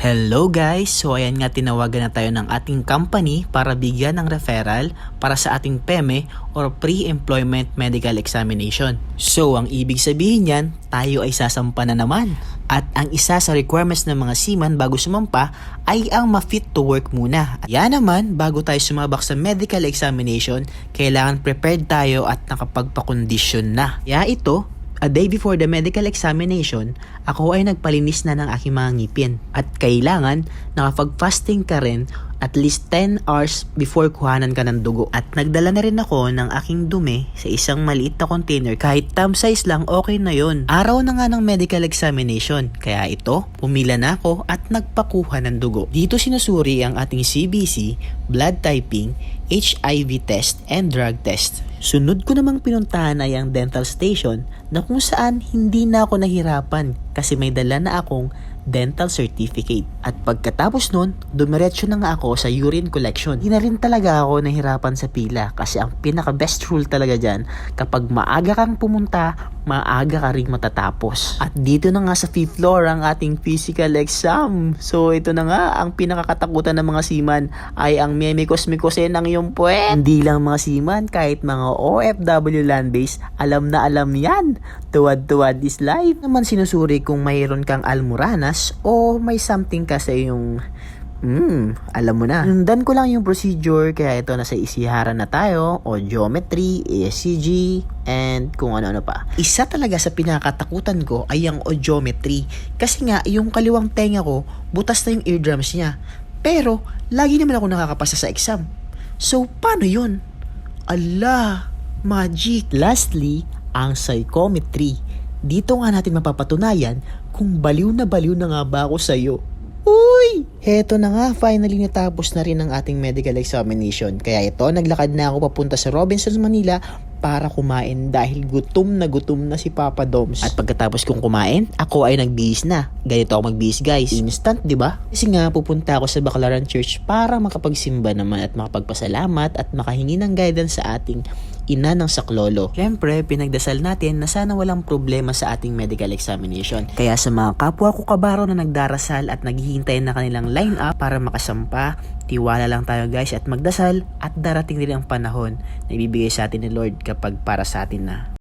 Hello guys! So ayan nga tinawagan na tayo ng ating company para bigyan ng referral para sa ating PEME or Pre-Employment Medical Examination. So ang ibig sabihin niyan, tayo ay sasampa na naman. At ang isa sa requirements ng mga seaman bago sumampa ay ang ma-fit to work muna. Yan naman, bago tayo sumabak sa medical examination, kailangan prepared tayo at nakapagpakondisyon na. Kaya ito, A day before the medical examination, ako ay nagpalinis na ng aking mga ngipin. At kailangan nakapag-fasting ka rin at least 10 hours before kuhanan ka ng dugo. At nagdala na rin ako ng aking dumi sa isang maliit na container. Kahit thumb size lang, okay na yon. Araw na nga ng medical examination. Kaya ito, pumila na ako at nagpakuha ng dugo. Dito sinusuri ang ating CBC, blood typing, HIV test, and drug test. Sunod ko namang pinuntahan ay ang dental station na kung saan hindi na ako nahirapan kasi may dala na akong dental certificate. At pagkatapos nun, dumiretso na nga ako sa urine collection. Hindi na rin talaga ako nahirapan sa pila kasi ang pinaka best rule talaga dyan, kapag maaga kang pumunta, maaga ka rin matatapos. At dito na nga sa fifth floor ang ating physical exam. So ito na nga, ang pinakakatakutan ng mga seaman ay ang memikos-mikosin ng iyong puwet. Hindi lang mga seaman, kahit mga OFW land base, alam na alam yan. Tuwad-tuwad is life. Naman sinusuri kung mayroon kang almoranas o may something ka sa iyong Hmm, alam mo na. Sundan ko lang yung procedure kaya ito nasa isihara na tayo o geometry, ESCG, and kung ano-ano pa. Isa talaga sa pinakatakutan ko ay ang audiometry kasi nga yung kaliwang tenga ko butas na yung eardrums niya. Pero lagi naman ako nakakapasa sa exam. So paano yun? Allah, magic. Lastly, ang psychometry. Dito nga natin mapapatunayan kung baliw na baliw na nga ba ako sa'yo. Uy! Heto na nga, finally natapos na rin ang ating medical examination. Kaya ito, naglakad na ako papunta sa Robinsons, Manila para kumain dahil gutom na gutom na si Papa Doms. At pagkatapos kong kumain, ako ay nagbihis na. Ganito ako magbihis guys. Instant, di ba? Kasi nga, pupunta ako sa Baclaran Church para makapagsimba naman at makapagpasalamat at makahingi ng guidance sa ating ina ng saklolo. Siyempre, pinagdasal natin na sana walang problema sa ating medical examination. Kaya sa mga kapwa ko kabaro na nagdarasal at naghihintay na kanilang line up para makasampa, tiwala lang tayo guys at magdasal at darating din ang panahon na ibibigay sa atin ni Lord kapag para sa atin na.